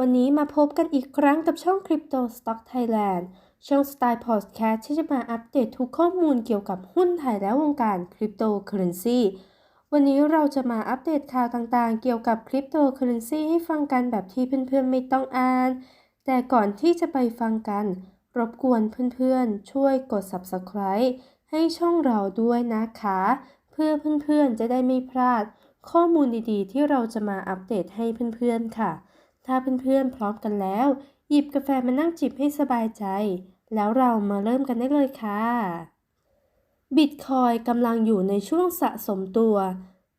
วันนี้มาพบกันอีกครั้งกับช่อง Crypto Stock Thailand ช่องสไตล์พอดแคสต์ที่จะมาอัปเดตทุกข้อมูลเกี่ยวกับหุ้นไทยและวงการคริปโตเคอเรนซีวันนี้เราจะมาอัปเดตข่าวต่างๆ เกี่ยวกับคริปโตเคอเรนซีให้ฟังกันแบบที่เพื่อนๆไม่ต้องอ่าน แต่ก่อนที่จะไปฟังกัน รบกวนเพื่อนๆ ช่วยกด Subscribe ให้ช่องเราด้วยนะคะ เพื่อเพื่อนๆจะได้ไม่พลาด ข้อมูลดีๆ ที่เราจะมาอัปเดตให้เพื่อนๆค่ะ ถ้าเพื่อนๆพร้อมกันแล้ว หยิบกาแฟมานั่งจิบให้สบายใจ แล้วเรามาเริ่มกันได้เลยค่ะบิตคอยกำลังอยู่ในช่วงสะสมตัว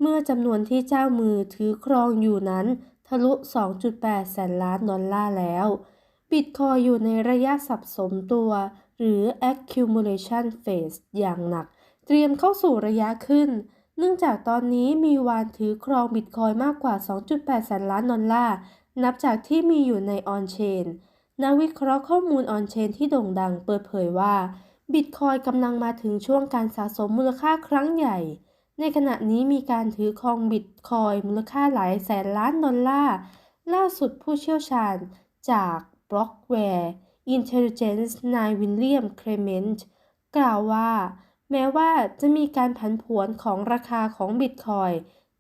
เมื่อจำนวนที่เจ้ามือถือครองอยู่นั้นทะลุ 2.8 แสนล้านดอลลาร์แล้ว บิตคอยอยู่ในระยะสับสมตัว หรือ accumulation phase อย่างหนัก เตรียมเข้าสู่ระยะขึ้น เนื่องจากตอนนี้มีวานถือครองบิตคอยมากกว่า 2.8 แสนล้านดอลลาร์ นับจากที่มีอยู่ในออนเชนนักวิเคราะห์ข้อมูลออนเชนที่โด่งดังเปิดเผยว่าบิตคอยกำลังมาถึงช่วงการสะสมมูลค่าครั้งใหญ่ ในขณะนี้มีการถือครองบิตคอยมูลค่าหลายแสนล้านดอลลาร์ ล่าสุดผู้เชี่ยวชาญจาก Blockware Intelligence นายวิลเลียม เคลเมนต์ กล่าวว่า แม้ว่าจะมีการผันผวนของราคาของบิตคอย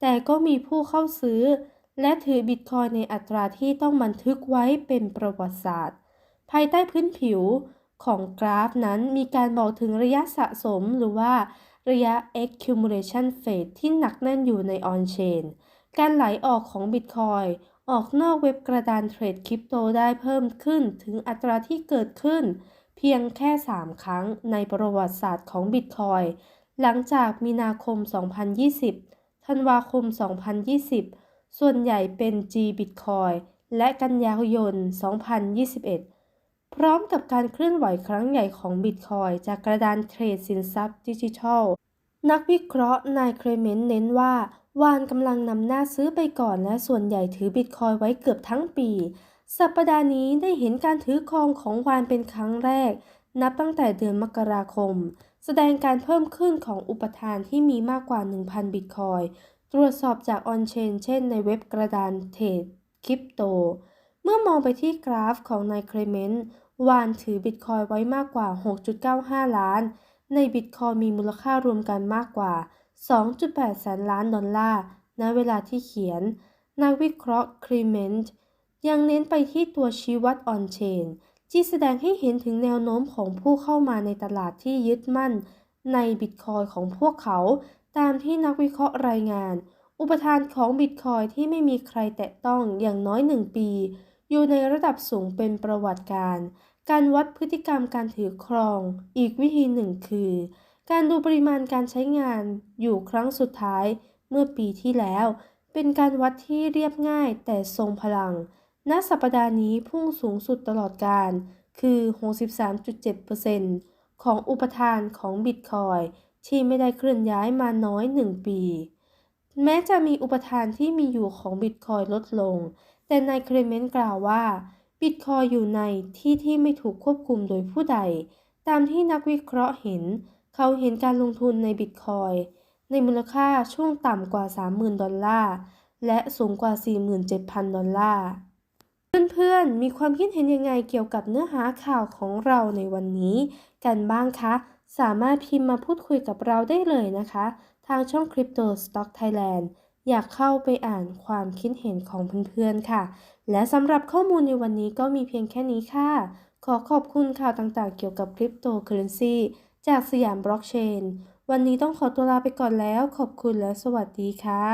แต่ก็มีผู้เข้าซื้อ และถือบิตคอยในอัตราที่ต้องบันทึกไว้เป็นประวัติศาสตร์ ภายใต้พื้นผิวของกราฟนั้นมีการบอกถึงระยะสะสมหรือว่าระยะ accumulation phase ที่หนักแน่นอยู่ใน on-chain การไหลออกของบิตคอยออกนอกเว็บกระดานเทรดคริปโตได้เพิ่มขึ้นถึงอัตราที่เกิดขึ้น เพียงแค่ 3 ครั้งในประวัติศาสตร์ของบิตคอยหลังจากมีนาคม 2020 ธันวาคม 2020 ส่วนใหญ่เป็น G Bitcoin และกันยายน 2021 พร้อมกับการเคลื่อนไหวครั้งใหญ่ของบิตคอยจากกระดานเทรดสินทรัพย์ดิจิทัล นักวิเคราะห์นายเครเมนต์เน้นว่าวานกำลังนำหน้าซื้อไปก่อนและส่วนใหญ่ถือบิตคอยไว้เกือบทั้งปี สัปดาห์นี้ได้เห็นการถือครองของวานเป็นครั้งแรก นับตั้งแต่เดือนมกราคม แสดงการเพิ่มขึ้นของอุปทานที่มีมากกว่า 1,000 บิตคอย รวจสอบจากออนเชนเช่นในเว็บกระดานเทรดคริปโต เมื่อมองไปที่กราฟของนายเครเมนต์วานถือบิตคอยไว้มากกว่า 6.95 ล้าน ในบิตคอยมีมูลค่ารวมกันมากกว่า 2.8 แสนล้านดอลลาร์ ณ เวลาที่เขียน นักวิเคราะห์ครีเมนต์ยังเน้นไปที่ตัวชี้วัดออนเชนที่แสดงให้เห็นถึงแนวโน้มของผู้เข้ามาในตลาดที่ยึดมั่นในบิตคอยของพวกเขา ตามที่นักวิเคราะห์รายงาน อุปทานของบิตคอยที่ไม่มีใครแตะต้องอย่างน้อยหนึ่งปี อยู่ในระดับสูงเป็นประวัติการ การวัดพฤติกรรมการถือครอง อีกวิธีหนึ่งคือ การดูปริมาณการใช้งานอยู่ครั้งสุดท้ายเมื่อปีที่แล้ว เป็นการวัดที่เรียบง่ายแต่ทรงพลัง ณ สัปดาห์นี้พุ่งสูงสุดตลอดการ คือ 63.7%ของอุปทานของบิตคอย ที่ไม่ได้เคลื่อนย้ายมาน้อย 1 ปี แม้จะมีอุปทานที่มีอยู่ของบิตคอยลดลง แต่นายเคลเมนต์กล่าวว่า บิตคอยอยู่ในที่ที่ไม่ถูกควบคุมโดยผู้ใด ตามที่นักวิเคราะห์เห็น เขาเห็นการลงทุนในบิตคอยในมูลค่าช่วงต่ำกว่า 30,000 ดอลลาร์ และสูงกว่า 47,000 ดอลลาร์ เพื่อนๆ มีความคิดเห็นยังไงเกี่ยวกับเนื้อหาข่าวของเราในวันนี้กันบ้างคะ สามารถพิมพ์มาพูดคุยกับเราได้เลยนะคะ ทางช่อง Crypto Stock Thailand อยากเข้าไปอ่านความคิดเห็นของเพื่อนๆค่ะ และสำหรับข้อมูลในวันนี้ก็มีเพียงแค่นี้ค่ะ ขอขอบคุณข่าวต่างๆเกี่ยวกับคริปโตเคอเรนซีจากสยามบล็อกเชน วันนี้ต้องขอตัวลาไปก่อนแล้ว ขอบคุณและสวัสดีค่ะ